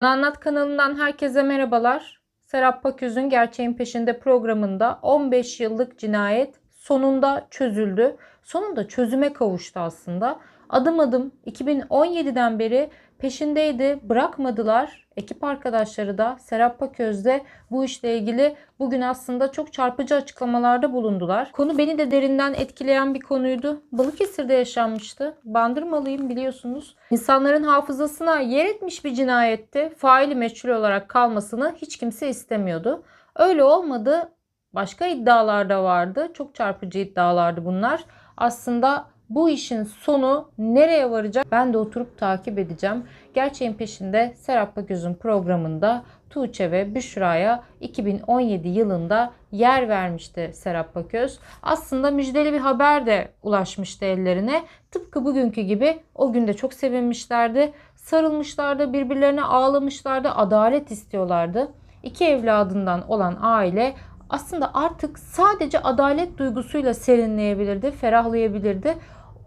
Anlat kanalından herkese merhabalar. Serap Paköz'ün Gerçeğin Peşinde programında 15 yıllık cinayet sonunda çözüldü. Sonunda çözüme kavuştu aslında. Adım adım 2017'den beri peşindeydi. Bırakmadılar. Ekip arkadaşları da Serap Paköz'de bu işle ilgili bugün aslında çok çarpıcı açıklamalarda bulundular. Konu beni de derinden etkileyen bir konuydu. Balıkesir'de yaşanmıştı. Bandırmalıyım biliyorsunuz. İnsanların hafızasına yer etmiş bir cinayetti. Faili meçhul olarak kalmasını hiç kimse istemiyordu. Öyle olmadı. Başka iddialar da vardı. Çok çarpıcı iddialardı bunlar. Aslında bu işin sonu nereye varacak ben de oturup takip edeceğim. Gerçeğin peşinde Serap Paköz'ün programında Tuğçe ve Büşra'ya 2017 yılında yer vermişti Serap Paköz. Aslında müjdeli bir haber de ulaşmıştı ellerine. Tıpkı bugünkü gibi o gün de çok sevinmişlerdi. Sarılmışlardı, birbirlerine ağlamışlardı, adalet istiyorlardı. İki evladından olan aile aslında artık sadece adalet duygusuyla serinleyebilirdi, ferahlayabilirdi.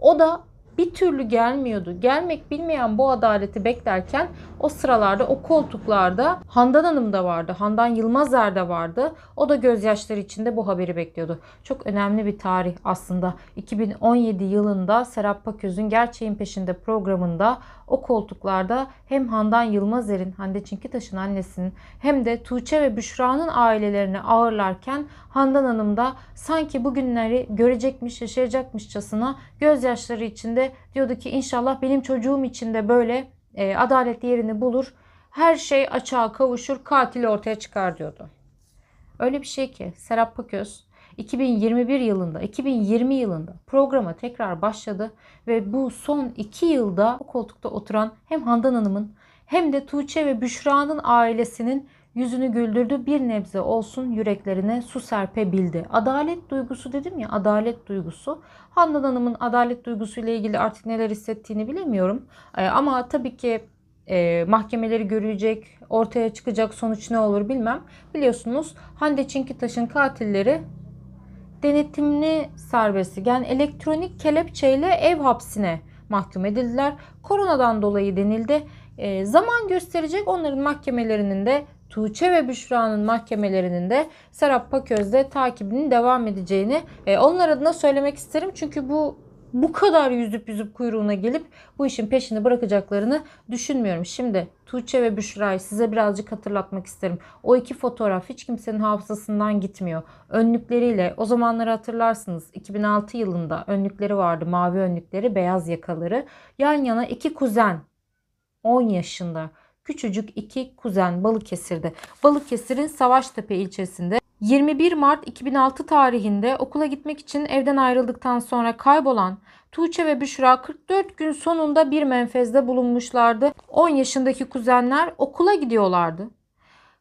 O da bir türlü gelmiyordu. Gelmek bilmeyen bu adaleti beklerken o sıralarda o koltuklarda Handan Hanım da vardı. Handan Yılmazer de vardı. O da gözyaşları içinde bu haberi bekliyordu. Çok önemli bir tarih aslında. 2017 yılında Serap Paköz'ün Gerçeğin Peşinde programında o koltuklarda hem Handan Yılmazer'in, Hande Çinkitaş'ın annesinin hem de Tuğçe ve Büşra'nın ailelerini ağırlarken Handan Hanım da sanki bugünleri görecekmiş, yaşayacakmışçasına gözyaşları içinde diyordu ki inşallah benim çocuğum için de böyle e, adalet yerini bulur. Her şey açığa kavuşur, katil ortaya çıkar diyordu. Öyle bir şey ki Serap Paköz 2021 yılında, 2020 yılında programa tekrar başladı ve bu son iki yılda o koltukta oturan hem Handan Hanım'ın hem de Tuğçe ve Büşra'nın ailesinin yüzünü güldürdü. Bir nebze olsun yüreklerine su serpebildi. Adalet duygusu dedim ya adalet duygusu. Handan Hanım'ın adalet duygusuyla ilgili artık neler hissettiğini bilemiyorum. Ee, ama tabii ki e, mahkemeleri görecek, ortaya çıkacak sonuç ne olur bilmem. Biliyorsunuz Hande Çinkitaş'ın katilleri denetimli serbestlik yani elektronik kelepçeyle ev hapsine mahkum edildiler. Koronadan dolayı denildi. E, zaman gösterecek onların mahkemelerinin de Tuğçe ve Büşra'nın mahkemelerinin de Serap Paköz'de takibinin devam edeceğini e, onlar adına söylemek isterim. Çünkü bu bu kadar yüzüp yüzüp kuyruğuna gelip bu işin peşini bırakacaklarını düşünmüyorum. Şimdi Tuğçe ve Büşra'yı size birazcık hatırlatmak isterim. O iki fotoğraf hiç kimsenin hafızasından gitmiyor. Önlükleriyle o zamanları hatırlarsınız. 2006 yılında önlükleri vardı. Mavi önlükleri, beyaz yakaları. Yan yana iki kuzen 10 yaşında küçücük iki kuzen Balıkesir'de. Balıkesir'in Savaştepe ilçesinde 21 Mart 2006 tarihinde okula gitmek için evden ayrıldıktan sonra kaybolan Tuğçe ve Büşra 44 gün sonunda bir menfezde bulunmuşlardı. 10 yaşındaki kuzenler okula gidiyorlardı.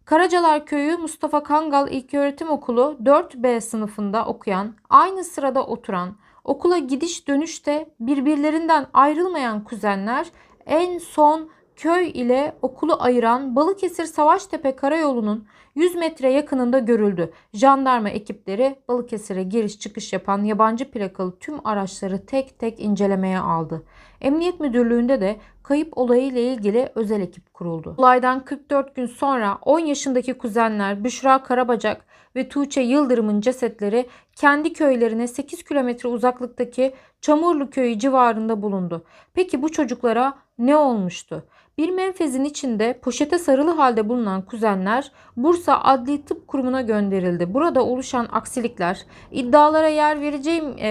Karacalar Köyü Mustafa Kangal İlköğretim Okulu 4B sınıfında okuyan, aynı sırada oturan, okula gidiş dönüşte birbirlerinden ayrılmayan kuzenler en son köy ile okulu ayıran Balıkesir Savaştepe Karayolu'nun 100 metre yakınında görüldü. Jandarma ekipleri Balıkesir'e giriş çıkış yapan yabancı plakalı tüm araçları tek tek incelemeye aldı. Emniyet Müdürlüğü'nde de kayıp olayı ile ilgili özel ekip kuruldu. Olaydan 44 gün sonra 10 yaşındaki kuzenler Büşra Karabacak ve Tuğçe Yıldırım'ın cesetleri kendi köylerine 8 kilometre uzaklıktaki Çamurlu Köyü civarında bulundu. Peki bu çocuklara ne olmuştu? Bir menfezin içinde poşete sarılı halde bulunan kuzenler Bursa Adli Tıp Kurumu'na gönderildi. Burada oluşan aksilikler, iddialara yer vereceğim e,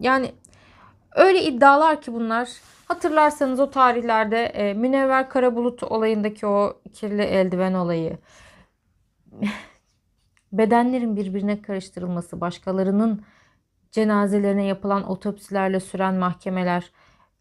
yani öyle iddialar ki bunlar hatırlarsanız o tarihlerde e, Münevver Karabulut olayındaki o kirli eldiven olayı bedenlerin birbirine karıştırılması, başkalarının cenazelerine yapılan otopsilerle süren mahkemeler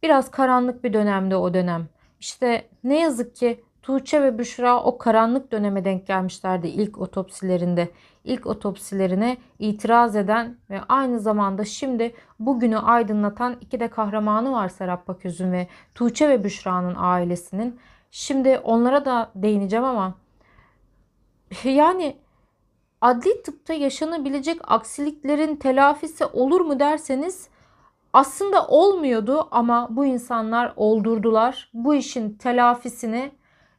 biraz karanlık bir dönemde o dönem. İşte ne yazık ki Tuğçe ve Büşra o karanlık döneme denk gelmişlerdi ilk otopsilerinde. İlk otopsilerine itiraz eden ve aynı zamanda şimdi bugünü aydınlatan iki de kahramanı var Serap Paköz'ün ve Tuğçe ve Büşra'nın ailesinin. Şimdi onlara da değineceğim ama yani adli tıpta yaşanabilecek aksiliklerin telafisi olur mu derseniz aslında olmuyordu ama bu insanlar oldurdular. Bu işin telafisini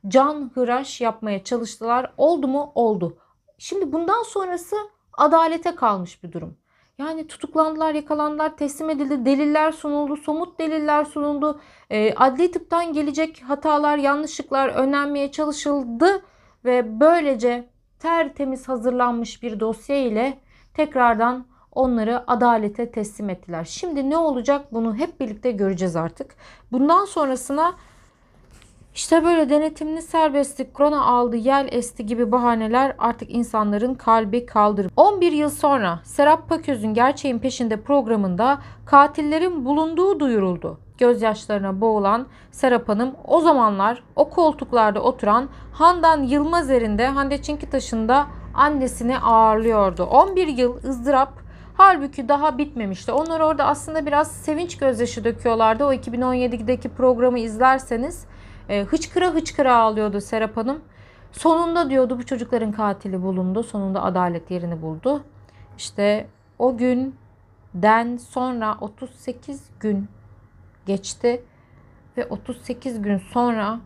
can hıraş yapmaya çalıştılar. Oldu mu? Oldu. Şimdi bundan sonrası adalete kalmış bir durum. Yani tutuklandılar, yakalandılar, teslim edildi, deliller sunuldu, somut deliller sunuldu. E, adli tıptan gelecek hatalar, yanlışlıklar önlenmeye çalışıldı ve böylece tertemiz hazırlanmış bir dosya ile tekrardan onları adalete teslim ettiler. Şimdi ne olacak bunu hep birlikte göreceğiz artık. Bundan sonrasına işte böyle denetimli serbestlik, korona aldı, yel esti gibi bahaneler artık insanların kalbi kaldırır. 11 yıl sonra Serap Paköz'ün Gerçeğin Peşinde programında katillerin bulunduğu duyuruldu. Gözyaşlarına boğulan Serap Hanım o zamanlar o koltuklarda oturan Handan Yılmaz erinde Hande Çinkitaş'ın da annesini ağırlıyordu. 11 yıl ızdırap halbuki daha bitmemişti. Onlar orada aslında biraz sevinç gözyaşı döküyorlardı. O 2017'deki programı izlerseniz e, hıçkıra hıçkıra ağlıyordu Serap Hanım. Sonunda diyordu bu çocukların katili bulundu. Sonunda adalet yerini buldu. İşte o günden sonra 38 gün geçti ve 38 gün sonra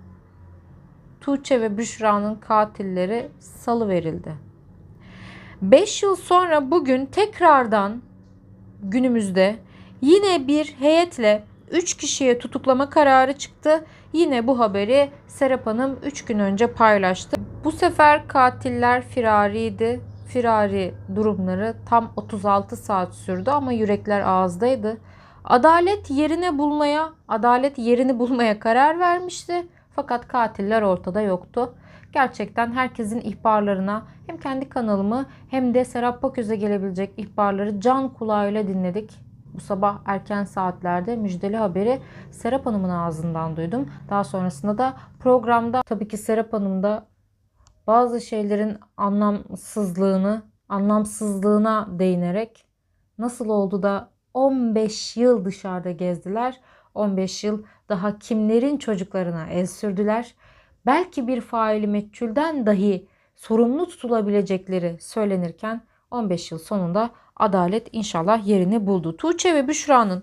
Tuğçe ve Büşra'nın katilleri salı verildi. 5 yıl sonra bugün tekrardan günümüzde yine bir heyetle 3 kişiye tutuklama kararı çıktı. Yine bu haberi Serap Hanım 3 gün önce paylaştı. Bu sefer katiller firariydi. Firari durumları tam 36 saat sürdü ama yürekler ağızdaydı. Adalet yerine bulmaya, adalet yerini bulmaya karar vermişti. Fakat katiller ortada yoktu. Gerçekten herkesin ihbarlarına hem kendi kanalımı hem de Serap Paköz'e gelebilecek ihbarları can kulağıyla dinledik. Bu sabah erken saatlerde müjdeli haberi Serap Hanım'ın ağzından duydum. Daha sonrasında da programda tabii ki Serap Hanım da bazı şeylerin anlamsızlığını, anlamsızlığına değinerek nasıl oldu da 15 yıl dışarıda gezdiler. 15 yıl daha kimlerin çocuklarına el sürdüler. Belki bir faili meçhulden dahi sorumlu tutulabilecekleri söylenirken 15 yıl sonunda adalet inşallah yerini buldu. Tuğçe ve Büşra'nın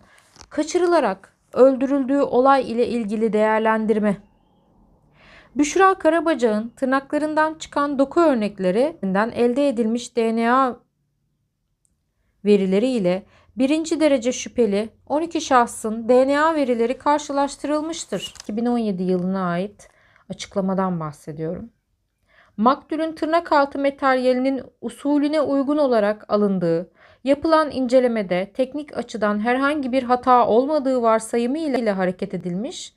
kaçırılarak öldürüldüğü olay ile ilgili değerlendirme. Büşra Karabacak'ın tırnaklarından çıkan doku örneklerinden elde edilmiş DNA verileri ile birinci derece şüpheli 12 şahsın DNA verileri karşılaştırılmıştır. 2017 yılına ait açıklamadan bahsediyorum. Maktulün tırnak altı materyalinin usulüne uygun olarak alındığı, yapılan incelemede teknik açıdan herhangi bir hata olmadığı varsayımı ile hareket edilmiş,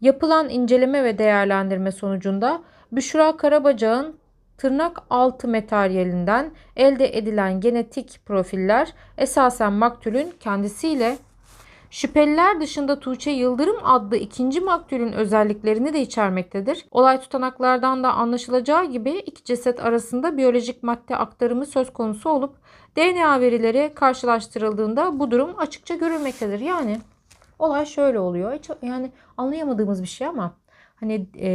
yapılan inceleme ve değerlendirme sonucunda Büşra Karabacak'ın tırnak altı materyalinden elde edilen genetik profiller esasen maktulün kendisiyle Şüpheliler dışında Tuğçe Yıldırım adlı ikinci maktulün özelliklerini de içermektedir. Olay tutanaklardan da anlaşılacağı gibi iki ceset arasında biyolojik madde aktarımı söz konusu olup DNA verileri karşılaştırıldığında bu durum açıkça görülmektedir. Yani olay şöyle oluyor. Hiç, yani anlayamadığımız bir şey ama hani e,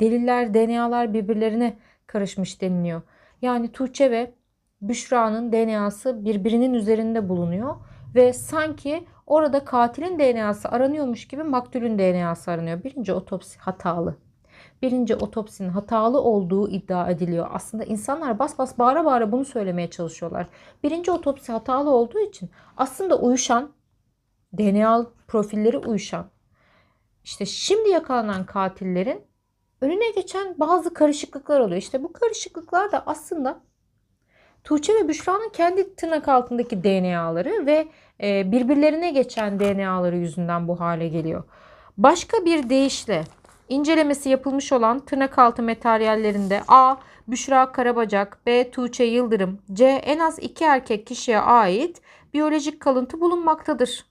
deliller, DNA'lar birbirlerine karışmış deniliyor. Yani Tuğçe ve Büşra'nın DNA'sı birbirinin üzerinde bulunuyor ve sanki orada katilin DNA'sı aranıyormuş gibi maktulün DNA'sı aranıyor. Birinci otopsi hatalı. Birinci otopsinin hatalı olduğu iddia ediliyor. Aslında insanlar bas bas bağıra bağıra bunu söylemeye çalışıyorlar. Birinci otopsi hatalı olduğu için aslında uyuşan DNA profilleri uyuşan işte şimdi yakalanan katillerin önüne geçen bazı karışıklıklar oluyor. İşte bu karışıklıklar da aslında Tuğçe ve Büşra'nın kendi tırnak altındaki DNA'ları ve e, birbirlerine geçen DNA'ları yüzünden bu hale geliyor. Başka bir deyişle incelemesi yapılmış olan tırnak altı materyallerinde A. Büşra Karabacak, B. Tuğçe Yıldırım, C. En az iki erkek kişiye ait biyolojik kalıntı bulunmaktadır.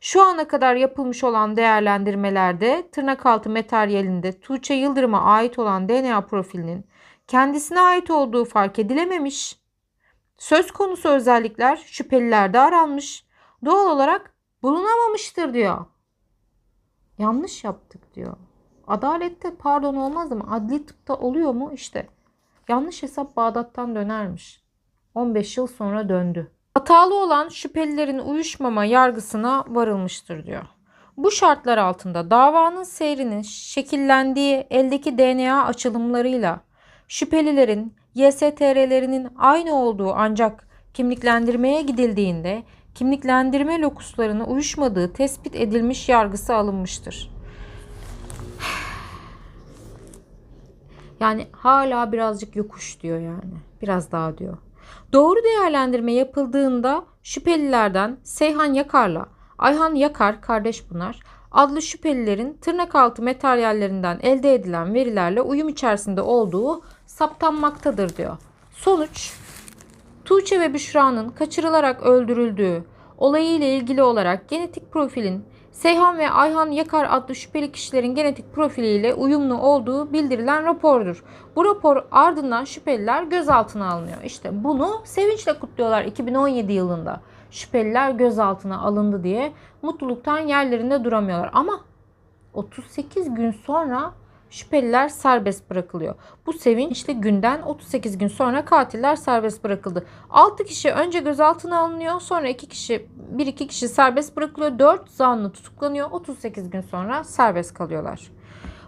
Şu ana kadar yapılmış olan değerlendirmelerde tırnak altı materyalinde Tuğçe Yıldırım'a ait olan DNA profilinin kendisine ait olduğu fark edilememiş. Söz konusu özellikler şüphelilerde aranmış. Doğal olarak bulunamamıştır diyor. Yanlış yaptık diyor. Adalette pardon olmaz ama adli tıpta oluyor mu? İşte yanlış hesap Bağdat'tan dönermiş. 15 yıl sonra döndü. Hatalı olan şüphelilerin uyuşmama yargısına varılmıştır diyor. Bu şartlar altında davanın seyrinin şekillendiği eldeki DNA açılımlarıyla şüphelilerin YSTR'lerinin aynı olduğu ancak kimliklendirmeye gidildiğinde kimliklendirme lokuslarına uyuşmadığı tespit edilmiş yargısı alınmıştır. Yani hala birazcık yokuş diyor yani. Biraz daha diyor. Doğru değerlendirme yapıldığında şüphelilerden Seyhan Yakar'la Ayhan Yakar kardeş bunlar adlı şüphelilerin tırnak altı materyallerinden elde edilen verilerle uyum içerisinde olduğu saptanmaktadır diyor. Sonuç Tuğçe ve Büşra'nın kaçırılarak öldürüldüğü olayı ile ilgili olarak genetik profilin Seyhan ve Ayhan Yakar adlı şüpheli kişilerin genetik profiliyle uyumlu olduğu bildirilen rapordur. Bu rapor ardından şüpheliler gözaltına alınıyor. İşte bunu sevinçle kutluyorlar 2017 yılında. Şüpheliler gözaltına alındı diye mutluluktan yerlerinde duramıyorlar. Ama 38 gün sonra şüpheliler serbest bırakılıyor. Bu sevinçli günden 38 gün sonra katiller serbest bırakıldı. 6 kişi önce gözaltına alınıyor. Sonra 2 kişi 1-2 kişi serbest bırakılıyor. 4 zanlı tutuklanıyor. 38 gün sonra serbest kalıyorlar.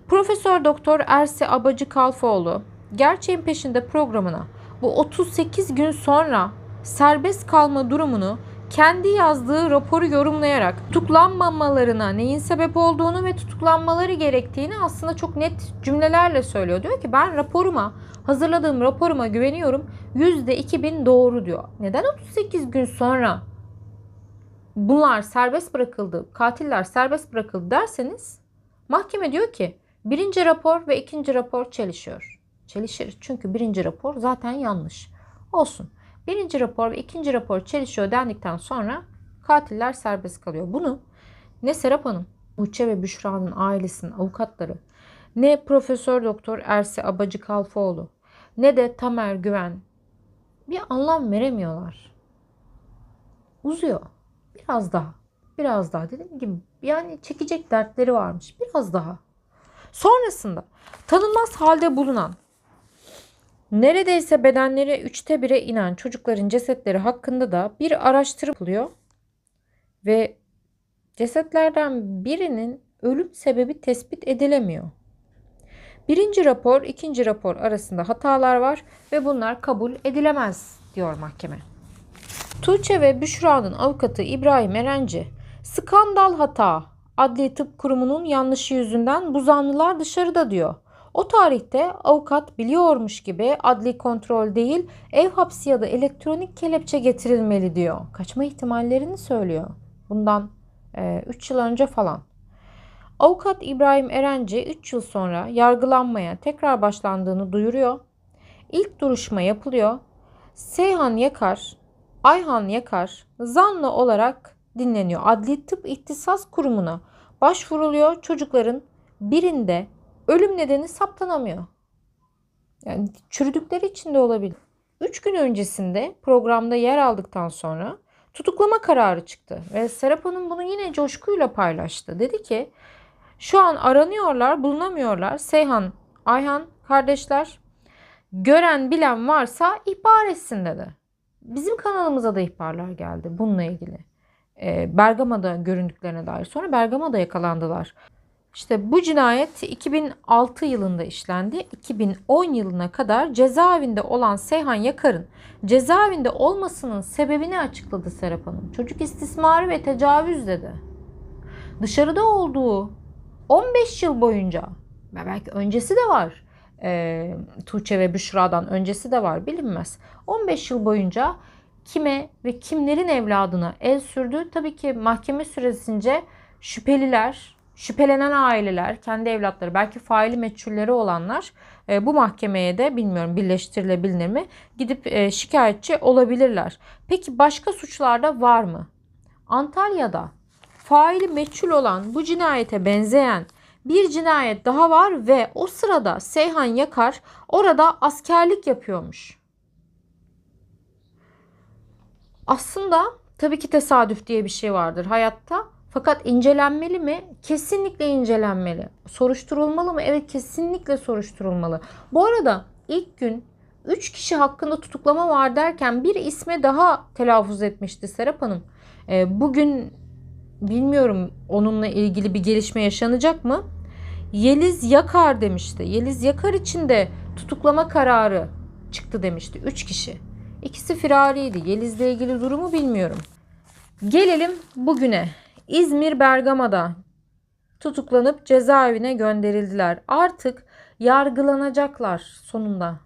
Profesör Doktor Ersi Abacı Kalfoğlu Gerçeğin Peşinde programına bu 38 gün sonra serbest kalma durumunu kendi yazdığı raporu yorumlayarak tutuklanmamalarına neyin sebep olduğunu ve tutuklanmaları gerektiğini aslında çok net cümlelerle söylüyor. Diyor ki ben raporuma, hazırladığım raporuma güveniyorum. %2000 doğru diyor. Neden 38 gün sonra bunlar serbest bırakıldı, katiller serbest bırakıldı derseniz mahkeme diyor ki birinci rapor ve ikinci rapor çelişiyor. Çelişir çünkü birinci rapor zaten yanlış. Olsun. Birinci rapor ve ikinci rapor çelişiyor dendikten sonra katiller serbest kalıyor. Bunu ne Serap Hanım, Uçe ve Büşra'nın ailesinin avukatları, ne Profesör Doktor Ersi Abacı Kalfoğlu, ne de Tamer Güven bir anlam veremiyorlar. Uzuyor. Biraz daha. Biraz daha dediğim gibi yani çekecek dertleri varmış. Biraz daha. Sonrasında tanınmaz halde bulunan Neredeyse bedenleri üçte bire inen çocukların cesetleri hakkında da bir araştırma yapılıyor. Ve cesetlerden birinin ölüm sebebi tespit edilemiyor. Birinci rapor, ikinci rapor arasında hatalar var ve bunlar kabul edilemez diyor mahkeme. Tuğçe ve Büşra'nın avukatı İbrahim Erenci, skandal hata, Adli Tıp Kurumu'nun yanlışı yüzünden bu zanlılar dışarıda diyor. O tarihte avukat biliyormuş gibi adli kontrol değil ev hapsi ya da elektronik kelepçe getirilmeli diyor. Kaçma ihtimallerini söylüyor. Bundan 3 e, yıl önce falan. Avukat İbrahim Erenci 3 yıl sonra yargılanmaya tekrar başlandığını duyuruyor. İlk duruşma yapılıyor. Seyhan Yakar, Ayhan Yakar zanlı olarak dinleniyor. Adli Tıp İhtisas Kurumu'na başvuruluyor. Çocukların birinde ölüm nedeni saptanamıyor. Yani çürüdükleri için de olabilir. 3 gün öncesinde programda yer aldıktan sonra tutuklama kararı çıktı. Ve Serap Hanım bunu yine coşkuyla paylaştı. Dedi ki şu an aranıyorlar, bulunamıyorlar. Seyhan, Ayhan kardeşler gören bilen varsa ihbar etsin dedi. Bizim kanalımıza da ihbarlar geldi bununla ilgili. E, Bergama'da göründüklerine dair. Sonra Bergama'da yakalandılar. İşte bu cinayet 2006 yılında işlendi. 2010 yılına kadar cezaevinde olan Seyhan Yakar'ın cezaevinde olmasının sebebini açıkladı Serap Hanım. Çocuk istismarı ve tecavüz dedi. Dışarıda olduğu 15 yıl boyunca belki öncesi de var. E, Tuğçe ve Büşra'dan öncesi de var bilinmez. 15 yıl boyunca kime ve kimlerin evladına el sürdü? Tabii ki mahkeme süresince şüpheliler, şüphelenen aileler, kendi evlatları, belki faili meçhulleri olanlar e, bu mahkemeye de bilmiyorum birleştirilebilir mi? Gidip e, şikayetçi olabilirler. Peki başka suçlarda var mı? Antalya'da faili meçhul olan bu cinayete benzeyen bir cinayet daha var ve o sırada Seyhan Yakar orada askerlik yapıyormuş. Aslında tabii ki tesadüf diye bir şey vardır hayatta. Fakat incelenmeli mi? Kesinlikle incelenmeli. Soruşturulmalı mı? Evet kesinlikle soruşturulmalı. Bu arada ilk gün 3 kişi hakkında tutuklama var derken bir isme daha telaffuz etmişti Serap Hanım. E, bugün bilmiyorum onunla ilgili bir gelişme yaşanacak mı? Yeliz Yakar demişti. Yeliz Yakar için de tutuklama kararı çıktı demişti. 3 kişi. İkisi firariydi. Yeliz'le ilgili durumu bilmiyorum. Gelelim bugüne. İzmir Bergama'da tutuklanıp cezaevine gönderildiler. Artık yargılanacaklar sonunda.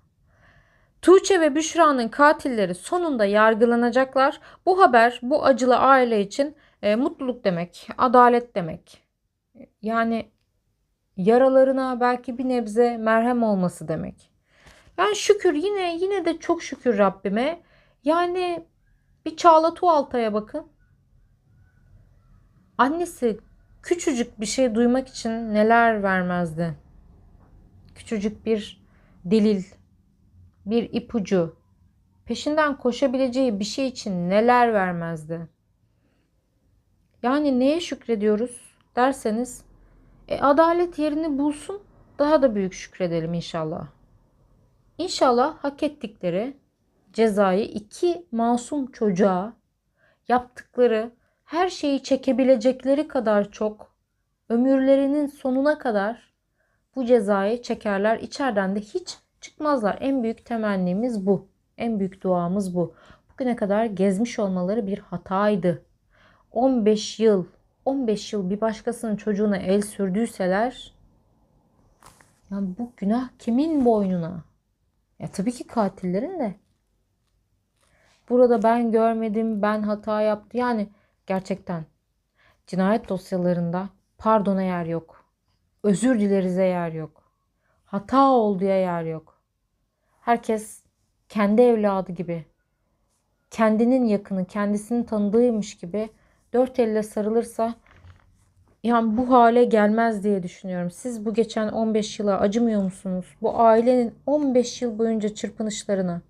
Tuğçe ve Büşra'nın katilleri sonunda yargılanacaklar. Bu haber bu acılı aile için e, mutluluk demek, adalet demek. Yani yaralarına belki bir nebze merhem olması demek. Yani şükür yine yine de çok şükür Rabbime. Yani bir Çağla Tuğaltay'a bakın. Annesi küçücük bir şey duymak için neler vermezdi. Küçücük bir delil, bir ipucu, peşinden koşabileceği bir şey için neler vermezdi. Yani neye şükrediyoruz derseniz e, adalet yerini bulsun daha da büyük şükredelim inşallah. İnşallah hak ettikleri cezayı iki masum çocuğa yaptıkları her şeyi çekebilecekleri kadar çok ömürlerinin sonuna kadar bu cezayı çekerler. İçeriden de hiç çıkmazlar. En büyük temennimiz bu. En büyük duamız bu. Bugüne kadar gezmiş olmaları bir hataydı. 15 yıl, 15 yıl bir başkasının çocuğuna el sürdüyseler yani bu günah kimin boynuna? Ya tabii ki katillerin de. Burada ben görmedim, ben hata yaptım. Yani gerçekten cinayet dosyalarında pardona yer yok. Özür dilerize yer yok. Hata olduğuya yer yok. Herkes kendi evladı gibi, kendinin yakını, kendisini tanıdığıymış gibi dört elle sarılırsa yani bu hale gelmez diye düşünüyorum. Siz bu geçen 15 yıla acımıyor musunuz? Bu ailenin 15 yıl boyunca çırpınışlarına,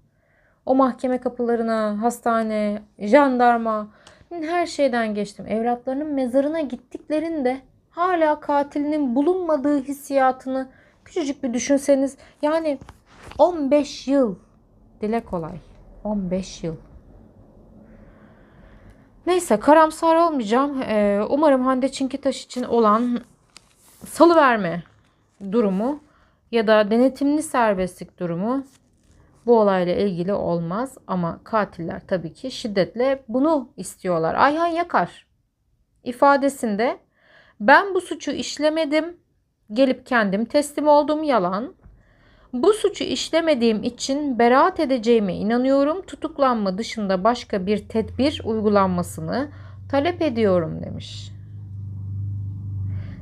o mahkeme kapılarına, hastane, jandarma, her şeyden geçtim. Evlatlarının mezarına gittiklerinde hala katilinin bulunmadığı hissiyatını küçücük bir düşünseniz yani 15 yıl dile kolay. 15 yıl. Neyse karamsar olmayacağım. Ee, umarım Hande Çinkitaş için olan salıverme durumu ya da denetimli serbestlik durumu bu olayla ilgili olmaz ama katiller tabii ki şiddetle bunu istiyorlar. Ayhan Yakar ifadesinde ben bu suçu işlemedim, gelip kendim teslim oldum yalan. Bu suçu işlemediğim için beraat edeceğime inanıyorum. Tutuklanma dışında başka bir tedbir uygulanmasını talep ediyorum demiş.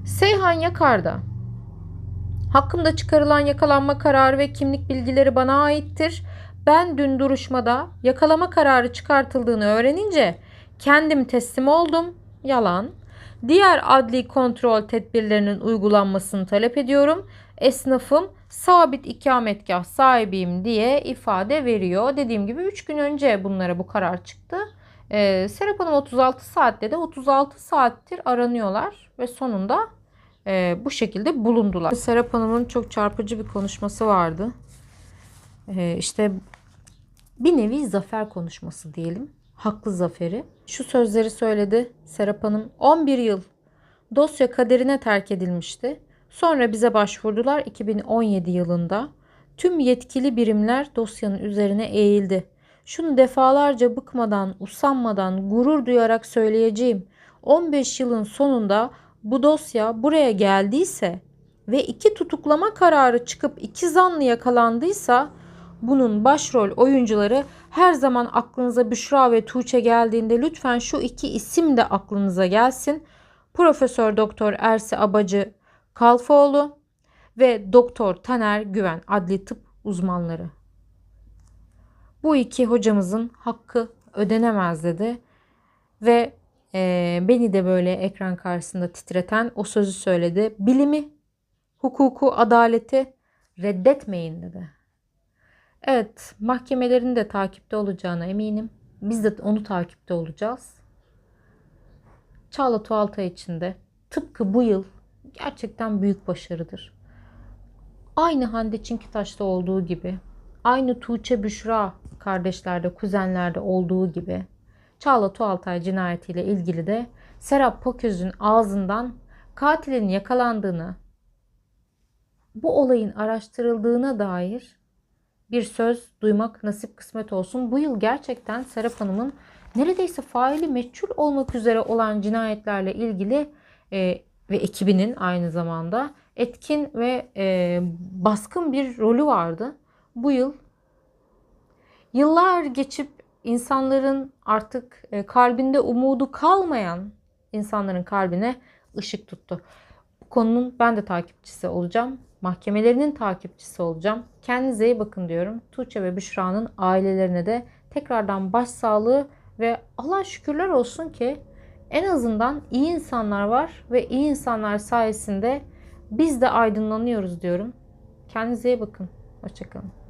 Seyhan Yakar'da Hakkımda çıkarılan yakalanma kararı ve kimlik bilgileri bana aittir. Ben dün duruşmada yakalama kararı çıkartıldığını öğrenince kendim teslim oldum. Yalan. Diğer adli kontrol tedbirlerinin uygulanmasını talep ediyorum. Esnafım sabit ikametgah sahibiyim diye ifade veriyor. Dediğim gibi 3 gün önce bunlara bu karar çıktı. Ee, Serap Hanım 36 saatte de 36 saattir aranıyorlar ve sonunda e, bu şekilde bulundular. Serap Hanım'ın çok çarpıcı bir konuşması vardı. E, işte bir nevi zafer konuşması diyelim. Haklı zaferi. Şu sözleri söyledi Serap Hanım. 11 yıl dosya kaderine terk edilmişti. Sonra bize başvurdular 2017 yılında. Tüm yetkili birimler dosyanın üzerine eğildi. Şunu defalarca bıkmadan, usanmadan, gurur duyarak söyleyeceğim. 15 yılın sonunda bu dosya buraya geldiyse ve iki tutuklama kararı çıkıp iki zanlı yakalandıysa bunun başrol oyuncuları her zaman aklınıza Büşra ve Tuğçe geldiğinde lütfen şu iki isim de aklınıza gelsin. Profesör Doktor Ersi Abacı Kalfoğlu ve Doktor Taner Güven adli tıp uzmanları. Bu iki hocamızın hakkı ödenemez dedi ve e, beni de böyle ekran karşısında titreten o sözü söyledi. Bilimi, hukuku, adaleti reddetmeyin dedi. Evet, mahkemelerin de takipte olacağına eminim. Biz de onu takipte olacağız. Çağla Tuğaltay için de tıpkı bu yıl gerçekten büyük başarıdır. Aynı Hande Çinkitaş'ta olduğu gibi, aynı Tuğçe Büşra kardeşlerde, kuzenlerde olduğu gibi Çağla Tuğaltay cinayetiyle ilgili de Serap Poköz'ün ağzından katilin yakalandığını, bu olayın araştırıldığına dair bir söz duymak nasip kısmet olsun. Bu yıl gerçekten Serap Hanım'ın neredeyse faili meçhul olmak üzere olan cinayetlerle ilgili e, ve ekibinin aynı zamanda etkin ve e, baskın bir rolü vardı. Bu yıl yıllar geçip insanların artık e, kalbinde umudu kalmayan insanların kalbine ışık tuttu. Bu konunun ben de takipçisi olacağım. Mahkemelerinin takipçisi olacağım. Kendinize iyi bakın diyorum. Tuğçe ve Büşra'nın ailelerine de tekrardan başsağlığı ve Allah şükürler olsun ki en azından iyi insanlar var ve iyi insanlar sayesinde biz de aydınlanıyoruz diyorum. Kendinize iyi bakın. Hoşçakalın.